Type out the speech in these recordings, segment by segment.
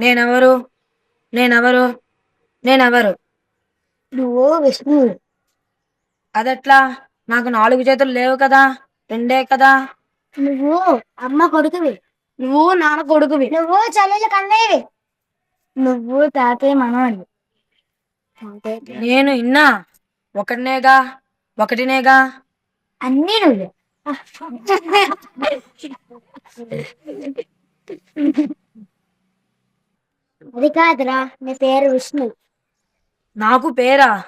నేనెవరు? నేనెవరు? నేనెవరు? నువ్వు విష్ణు. అదెట్లా? నాకు నాలుగు చేతులు లేవు కదా? రెండే కదా? నువ్వు అమ్మ కొడుకువి. నువ్వు నాన్న కొడుకువి. నువ్వు చెల్లెలు కన్నయ్యవి. నువ్వు తాతయ్య మనవాడివి. నేను ఇన్నా. ఒకటినేగా ఒకటినేగా? అన్నీ నువ్వే. అది కాదురా నీ పేరు విష్ణు. నాకు పేరా?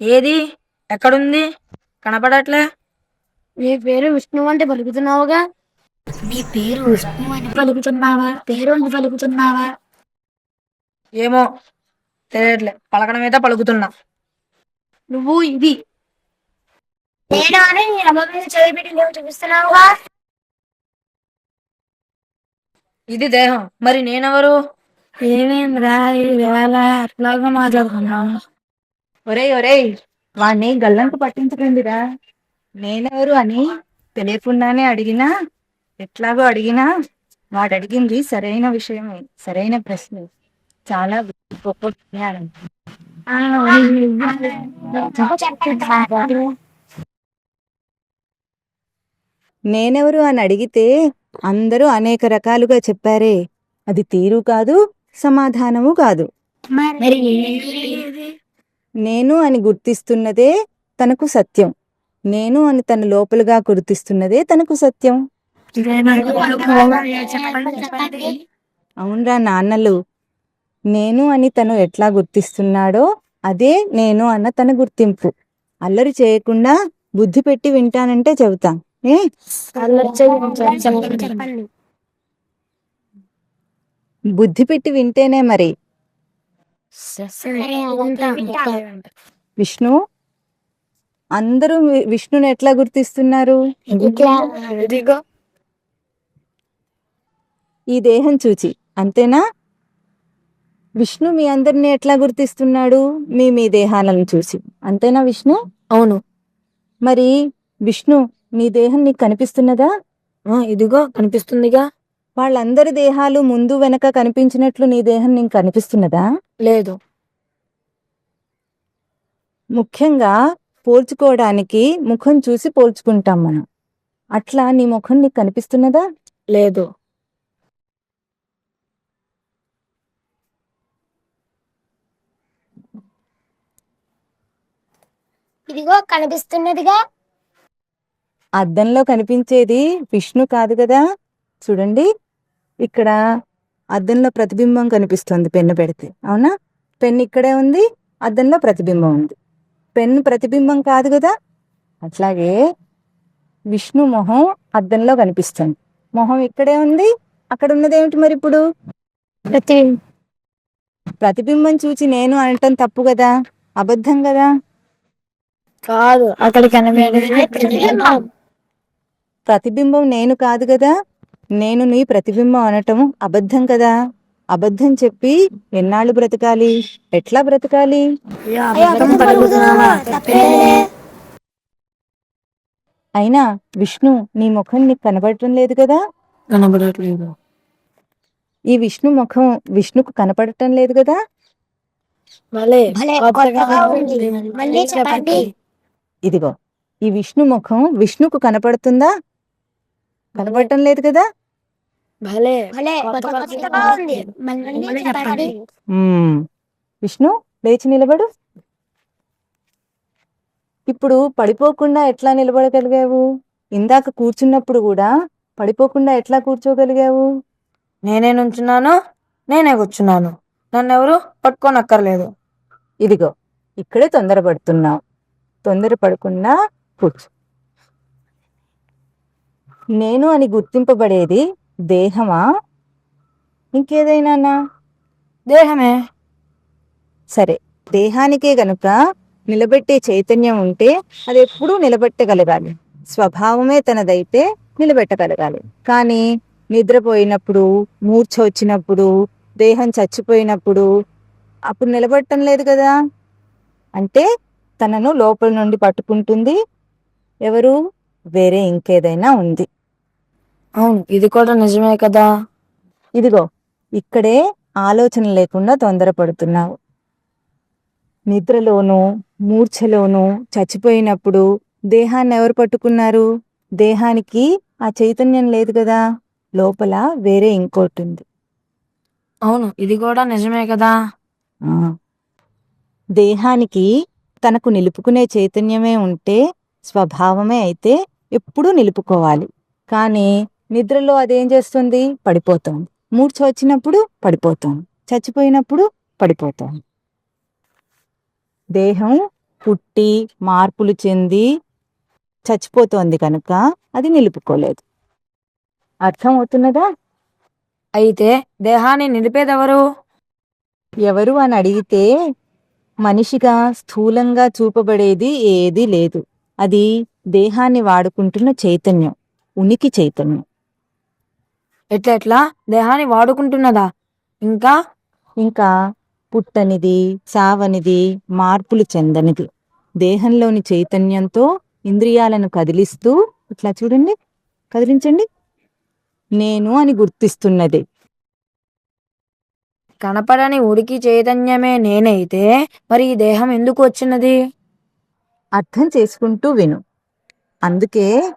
ఏది? ఎక్కడుంది? కనపడట్లే. నీ పేరు విష్ణు అంటే పలుకుతున్నావుగా? నీ పేరు విష్ణు అని పలుకుతున్నావా? పేరు అని పలుకుతున్నావా? ఏమో తెలియట్లే. పలకడమైతే పలుకుతున్నా. నువ్వు ఇది. నేను అని నీ అమ్మ మీద చేయిపెట్టి నువ్వు చూపిస్తున్నావుగా? ఇది దేహం. మరి నేనెవరు? ఏమేంద్రా వేళ అట్లాగా మాట్లాడుకున్నావు? ఒరేయ్ ఒరేయ్ వాణ్ణి గల్లంకు పట్టించకండిరా. నేనెవరు అని తెలియకుండానే అడిగినా ఎట్లాగో అడిగినా వాడు అడిగింది సరైన విషయమే సరైన ప్రశ్న. చాలా గొప్ప జ్ఞానం. నేనెవరు అని అడిగితే అందరూ అనేక రకాలుగా చెప్పారే. అది తీరు కాదు సమాధానము కాదు. నేను అని గుర్తిస్తున్నదే తనకు సత్యం. నేను అని తన లోపలుగా గుర్తిస్తున్నదే తనకు సత్యం. అవునరా నాన్నలు. నేను అని తను ఎట్లా గుర్తిస్తున్నాడో అదే నేను అన్న తన గుర్తింపు. అల్లరి చేయకుండా బుద్ధి పెట్టి వింటానంటే చెబుతా. ఏ? బుద్ధి పెట్టి వింటేనే మరి. విష్ణు అందరూ విష్ణుని ఎట్లా గుర్తిస్తున్నారు? ఈ దేహం చూచి అంతేనా? విష్ణు మీ అందరిని ఎట్లా గుర్తిస్తున్నాడు? మీ మీ దేహాలను చూసి. అంతేనా విష్ణు? అవును. మరి విష్ణు నీ దేహం నీకు కనిపిస్తున్నదా? ఆ, ఇదిగో కనిపిస్తుందిగా. వాళ్ళందరి దేహాలు ముందు వెనక కనిపించినట్లు నీ దేహం నీకు కనిపిస్తున్నదా? లేదు. ముఖ్యంగా పోల్చుకోవడానికి ముఖం చూసి పోల్చుకుంటాం మనం. అట్లా నీ ముఖం నీకు కనిపిస్తున్నదా? లేదు. ఇదిగో కనిపిస్తున్నదిగా. అద్దంలో కనిపించేది విష్ణు కాదు కదా? చూడండి. ఇక్కడ అద్దంలో ప్రతిబింబం కనిపిస్తుంది. పెన్ను పెడితే. అవునా? పెన్ను ఇక్కడే ఉంది. అద్దంలో ప్రతిబింబం ఉంది. పెన్ను ప్రతిబింబం కాదు కదా? అట్లాగే విష్ణు మొహం అద్దంలో కనిపిస్తుంది. మొహం ఇక్కడే ఉంది. అక్కడ ఉన్నది ఏమిటి మరి ఇప్పుడు? ప్రతి ప్రతిబింబం చూచి నేను అనటం తప్పు కదా? అబద్ధం కదా? కాదు. అక్కడ. ప్రతిబింబం నేను కాదు కదా? నేను నీ ప్రతిబింబం అనటం అబద్ధం కదా. అబద్ధం చెప్పి ఎన్నాళ్ళు బ్రతకాలి? ఎట్లా బ్రతకాలి. అయినా విష్ణు నీ ముఖం నీకు కనబడటం లేదు కదా? కనబడట్లేదు. ఈ విష్ణు ముఖం విష్ణుకు కనపడటం లేదు కదా? ఇదిగో ఈ విష్ణు ముఖం విష్ణుకు కనపడుతుందా? కనపడటం లేదు కదా? భలే. భలే. విష్ణు లేచి నిలబడు. ఇప్పుడు పడిపోకుండా ఎట్లా నిలబడగలిగావు? ఇందాక కూర్చున్నప్పుడు కూడా పడిపోకుండా ఎట్లా కూర్చోగలిగావు? నేనే నుంచున్నాను నేనే కూర్చున్నాను. నన్ను ఎవరు పట్టుకోనక్కర్లేదు. ఇదిగో ఇక్కడే తొందరపడుతున్నావు తొందరపడకుండా కూర్చో. నేను అని గుర్తింపబడేది దేహమా? ఇంకేదైనానా? దేహమే. సరే దేహానికే గనుక నిలబెట్టే చైతన్యం ఉంటే అది ఎప్పుడూ నిలబెట్టగలగాలి. స్వభావమే తనదైతే నిలబెట్టగలగాలి. కానీ నిద్రపోయినప్పుడు మూర్ఛ వచ్చినప్పుడు దేహం చచ్చిపోయినప్పుడు అప్పుడు నిలబెట్టం లేదు కదా? అంటే తనను లోపల నుండి పట్టుకుంటుంది. ఎవరు? వేరే ఇంకేదైనా ఉంది. అవును ఇది కూడా నిజమే కదా? ఇదిగో ఇక్కడే ఆలోచన లేకుండా తొందరపడుతున్నావు. నిద్రలోనూ మూర్ఛలోనూ చచ్చిపోయినప్పుడు దేహాన్ని ఎవరు పట్టుకున్నారు? దేహానికి ఆ చైతన్యం లేదు కదా? లోపల వేరే ఇంకోటి ఉంది అవును ఇది కూడా నిజమే కదా. దేహానికి తనకు నిలుపుకునే చైతన్యమే ఉంటే స్వభావమే అయితే ఎప్పుడూ నిలుపుకోవాలి. కానీ నిద్రలో అదేం చేస్తుంది? పడిపోతుంది మూర్ఛ వచ్చినప్పుడు పడిపోతుంది చచ్చిపోయినప్పుడు పడిపోతుంది దేహం పుట్టి మార్పులు చెంది చచ్చిపోతోంది కనుక అది నిలుపుకోలేదు. అర్థం అవుతున్నదా అయితే దేహాన్ని నిలిపేదెవరు? ఎవరు అని అడిగితే మనిషిగా స్థూలంగా చూపబడేది ఏదీ లేదు. అది దేహాన్ని వాడుకుంటున్న చైతన్యం ఉనికి చైతన్యం. ఎట్లా ఎట్లా? దేహాన్ని వాడుకుంటున్నదా? ఇంకా? ఇంకా పుట్టనిది చావనిది మార్పులు చెందనిది. దేహంలోని చైతన్యంతో ఇంద్రియాలను కదిలిస్తూ ఇట్లా చూడండి కదిలించండి. నేను అని గుర్తిస్తున్నది. కనపడని ఉడికి చైతన్యమే నేనైతే మరి ఈ దేహం ఎందుకు వచ్చినది? అర్థం చేసుకుంటూ విను. అందుకే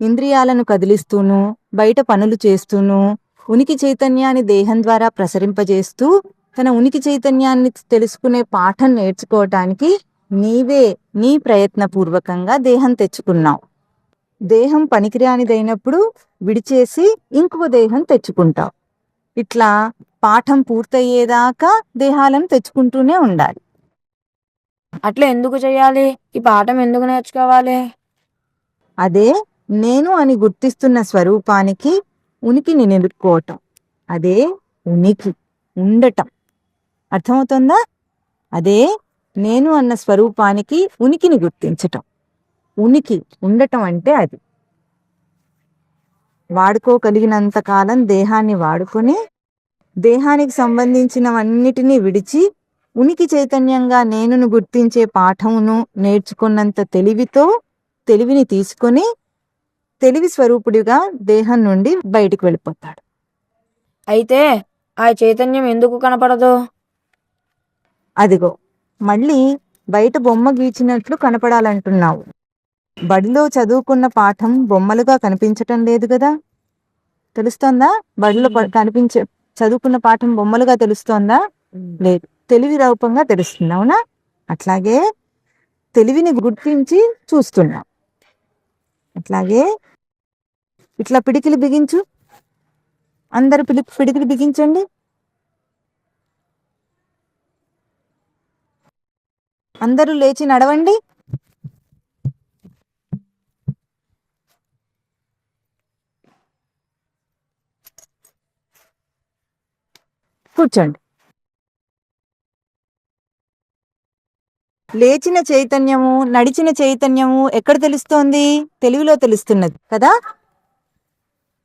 ఇంద్రియాలను కదిలిస్తూను బయట పనులు చేస్తూను ఉనికి చైతన్యాన్ని దేహం ద్వారా ప్రసరింపజేస్తూ తన ఉనికి చైతన్యాన్ని తెలుసుకునే పాఠం నేర్చుకోవటానికి నీవే నీ ప్రయత్నపూర్వకంగా దేహం తెచ్చుకున్నావు. దేహం పనికిరానిదైనప్పుడు విడిచేసి ఇంకొక దేహం తెచ్చుకుంటావు. ఇట్లా పాఠం పూర్తయ్యేదాకా దేహాలను తెచ్చుకుంటూనే ఉండాలి. అట్లా ఎందుకు చేయాలి? ఈ పాఠం ఎందుకు నేర్చుకోవాలి? అదే నేను అని గుర్తిస్తున్న స్వరూపానికి ఉనికిని నిలుపుకోవటం. అదే ఉనికి ఉండటం. అర్థమవుతుందా? అదే నేను అన్న స్వరూపానికి ఉనికిని గుర్తించటం. ఉనికి ఉండటం అంటే అది. వాడుకోగలిగినంత కాలం దేహాన్ని వాడుకొని దేహానికి సంబంధించినవన్నిటినీ విడిచి ఉనికి చైతన్యంగా నేనును గుర్తించే పాఠమును నేర్చుకున్నంత తెలివితో తెలివిని తీసుకొని తెలివి స్వరూపుడిగా దేహం నుండి బయటికి వెళ్ళిపోతాడు. అయితే ఆ చైతన్యం ఎందుకు కనపడదు? అదిగో మళ్ళీ బయట బొమ్మ గీచినట్లు కనపడాలంటున్నావు. బడిలో చదువుకున్న పాఠం బొమ్మలుగా కనిపించటం లేదు కదా? తెలుస్తోందా? బడిలో కనిపించే చదువుకున్న పాఠం బొమ్మలుగా తెలుస్తోందా? లేదు. తెలివి రూపంగా తెలుస్తుంది అవునా? అట్లాగే తెలివిని గుర్తించి చూస్తున్నాం. అట్లాగే ఇట్లా పిడికిలి బిగించు. అందరు పిడి పిడికిలి బిగించండి. అందరూ లేచి నడవండి. కూర్చోండి. లేచిన చైతన్యము నడిచిన చైతన్యము ఎక్కడ తెలుస్తోంది? తెలివిలో తెలుస్తున్నది కదా?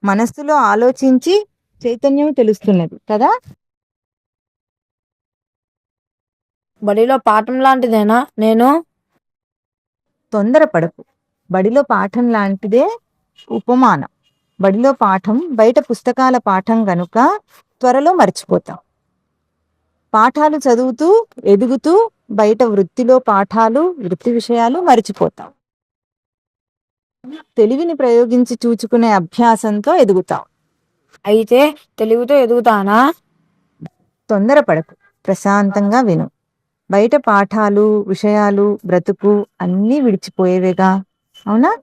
మనస్సులో ఆలోచించి చైతన్యం తెలుస్తున్నది కదా? బడిలో పాఠం లాంటిదేనా? నేను? తొందరపడకు. బడిలో పాఠం లాంటిదే ఉపమానం. బడిలో పాఠం బయట పుస్తకాల పాఠం గనుక త్వరలో మర్చిపోతాం. పాఠాలు చదువుతూ ఎదుగుతూ బయట వృత్తిలో పాఠాలు వృత్తి విషయాలు మరిచిపోతాం. తెలివిని ప్రయోగించి చూచుకునే అభ్యాసంతో ఎదుగుతాం. అయితే తెలివితో ఎదుగుతానా? తొందరపడకు. ప్రశాంతంగా విను. బయట పాఠాలు విషయాలు బ్రతుకు అన్నీ విడిచిపోయేవేగా? అవునా?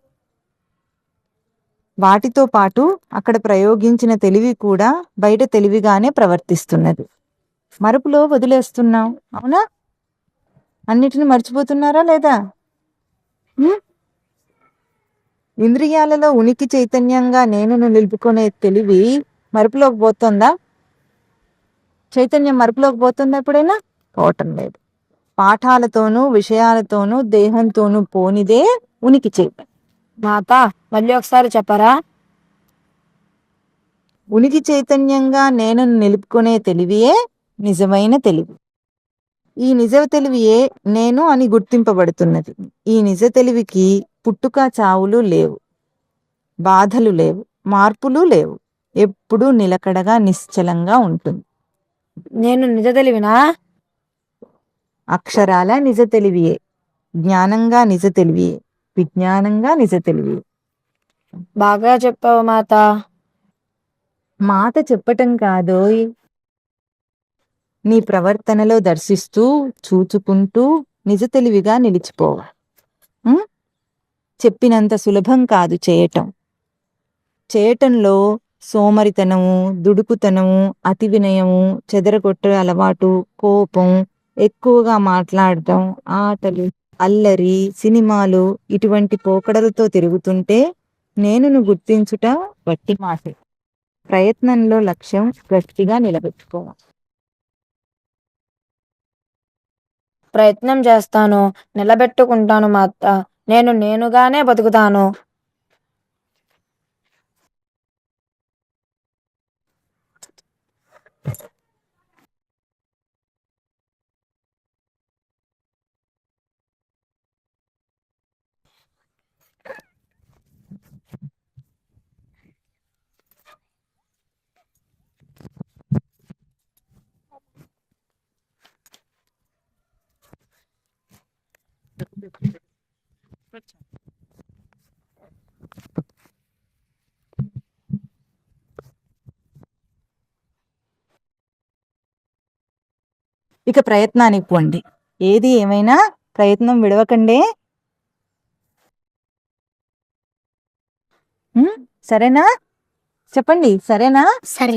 వాటితో పాటు అక్కడ ప్రయోగించిన తెలివి కూడా బయట తెలివిగానే ప్రవర్తిస్తున్నది. మరుపులో వదిలేస్తున్నాం. అవునా? అన్నిటిని మర్చిపోతున్నారా లేదా? ఇంద్రియాలలో ఉనికి చైతన్యంగా నేను నిలుపుకునే తెలివి మరుపులోకి పోతుందా? చైతన్యం మరుపులోకి పోతుందా ఎప్పుడైనా? పోవటం లేదు. పాఠాలతోనూ విషయాలతోనూ దేహంతోనూ పోనిదే ఉనికి చైతన్యం. మాత మళ్ళీ ఒకసారి చెప్పరా? ఉనికి చైతన్యంగా నేను నిలుపుకునే తెలివియే నిజమైన తెలివి. ఈ నిజ తెలివియే నేను అని గుర్తింపబడుతున్నది. ఈ నిజ తెలివికి పుట్టుక చావులు లేవు బాధలు లేవు మార్పులు లేవు. ఎప్పుడూ నిలకడగా నిశ్చలంగా ఉంటుంది. నేను నిజ తెలివినా? అక్షరాల నిజ తెలివియే జ్ఞానంగా నిజ తెలివియే విజ్ఞానంగా నిజ తెలివియే. బాగా చెప్పావు మాత. మాట చెప్పటం కాదోయ్. నీ ప్రవర్తనలో దర్శిస్తూ చూచుకుంటూ నిజ తెలివిగా నిలిచిపోవ చెప్పినంత సులభం కాదు చేయటం. చేయటంలో సోమరితనము దుడుకుతనము అతి వినయము చెదరగొట్టే అలవాటు కోపం ఎక్కువగా మాట్లాడటం ఆటలు అల్లరి సినిమాలు ఇటువంటి పోకడలతో తిరుగుతుంటే నేనును గుర్తించుట వట్టి మాట ప్రయత్నంలో లక్ష్యం గట్టిగా నిలబెట్టుకోవాలి ప్రయత్నం చేస్తాను. నిలబెట్టుకుంటాను మాత నేను నేనుగానే బతుకుతాను. ఇక ప్రయత్నానికి పోండి. ఏది ఏమైనా ప్రయత్నం విడవకండే? సరేనా? చెప్పండి సరేనా? సరే